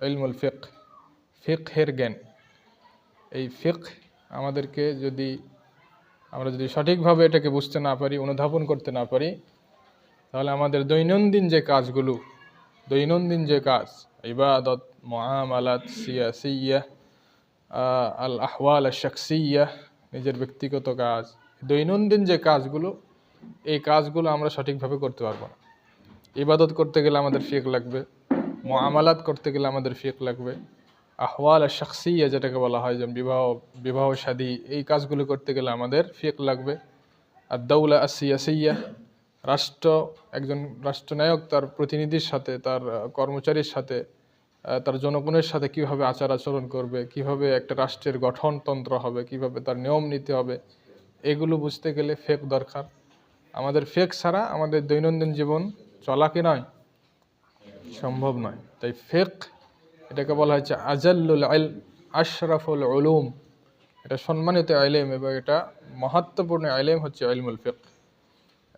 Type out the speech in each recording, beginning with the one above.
ইলমুল ফিক ফিকহের জ্ঞান। এই ফিক আমাদেরকে যদি, আমরা যদি সঠিকভাবে এটাকে বুঝতে না পারি, অনুধাবন করতে না পারি, তাহলে আমাদের দৈনন্দিন যে কাজগুলো, দৈনন্দিন যে কাজ, ইবাদত মহামালাত সিয়াসিয়া আল আহওয়াল শাকসিয়া নিজের ব্যক্তিগত কাজ, দৈনন্দিন যে কাজগুলো, এই কাজগুলো আমরা সঠিকভাবে করতে পারব না। ইবাদত করতে গেলে আমাদের ফিক লাগবে। মহামালাত করতে গেলে আমাদের ফিক লাগবে। আহওয়াল শাকসিয়া যেটাকে বলা হয়, যেমন বিবাহ বিবাহ শাদী এই কাজগুলো করতে গেলে আমাদের ফিক লাগবে। আর দৌলা আসিয়াসিয়া রাষ্ট্র, একজন রাষ্ট্রনায়ক তার প্রতিনিধির সাথে, তার কর্মচারীর সাথে তার জনগণের সাথে কীভাবে আচার আচরণ করবে, কীভাবে একটা রাষ্ট্রের গঠনতন্ত্র হবে, কীভাবে তার নিয়ম নিতে হবে, এগুলো বুঝতে গেলে ফেক দরকার। আমাদের ফেক ছাড়া আমাদের দৈনন্দিন জীবন চলা কি নয়? সম্ভব নয়। তাই ফেক এটাকে বলা হচ্ছে আজাল্লুল আল আশরাফুল উলুম। এটা সম্মানিত আইলেম এবং এটা মহত্বপূর্ণ আইলেম হচ্ছে ইলমুল ফেক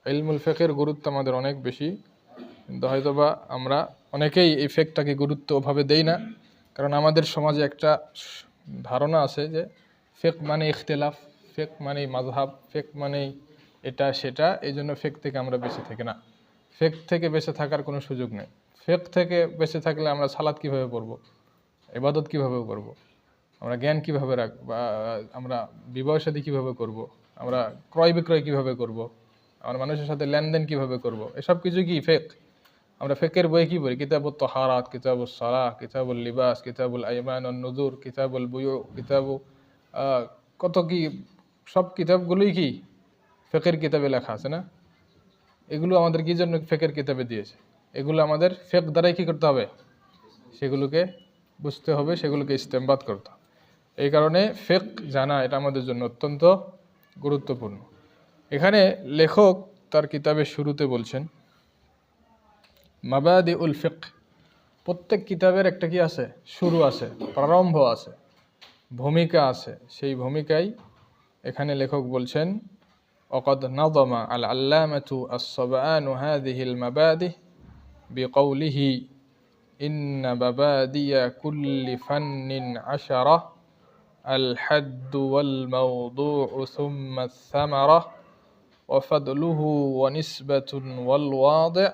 আইলমুল ফেকের গুরুত্ব আমাদের অনেক বেশি, কিন্তু হয়তোবা আমরা অনেকেই এই ফেকটাকে গুরুত্ব ওভাবে দেই না, কারণ আমাদের সমাজে একটা ধারণা আছে যে ফেক মানে ইখতলাফ ফেক মানেই মাযহাব ফেক মানেই এটা সেটা এই জন্য ফেক থেকে আমরা বেঁচে থাকি না। ফেক থেকে বেঁচে থাকার কোনো সুযোগ নেই। ফেক থেকে বেঁচে থাকলে আমরা সালাদ কীভাবে পড়ব ইবাদত কীভাবে করব। আমরা জ্ঞান কীভাবে রাখ, বা, আমরা বিবাহ সাথী কীভাবে করব। আমরা ক্রয় বিক্রয় কীভাবে করব। আমরা মানুষের সাথে লেনদেন কীভাবে করব। এসব কিছু কি ফেক আমরা ফেকের বই কি বলি কিতাবুল তহারাত কিতাবুল সালাহ, কিতাবুল লিবাস, কিতাবুল আইমান নজুর কিতাবুল বুয়ু, কিতাবু কত কি, সব কিতাবগুলোই কি ফেকের কিতাবে লেখা আছে না এগুলো আমাদের কি জন্য ফেকের কিতাবে দিয়েছে এগুলো আমাদের ফেক দ্বারাই কী করতে হবে? সেগুলোকে বুঝতে হবে, সেগুলোকে ইস্তেমবাদ করতে এই কারণে ফেক জানা এটা আমাদের জন্য অত্যন্ত গুরুত্বপূর্ণ। এখানে লেখক তার কিতাবের শুরুতে বলছেন মাবাদি উল ফেক প্রত্যেক কিতাবের একটা কি আছে? শুরু আছে, প্রারম্ভ আছে, ভূমিকা আছে। সেই ভূমিকাই এখানে লেখক বলছেন অকদ নদমা আল আল্লাহ মাথু আসবান দিহিল মাবাদিহ بقوله إن مبادئ كل فن عشرة الحد والموضوع ثم الثمرة وفضله ونسبة والواضع.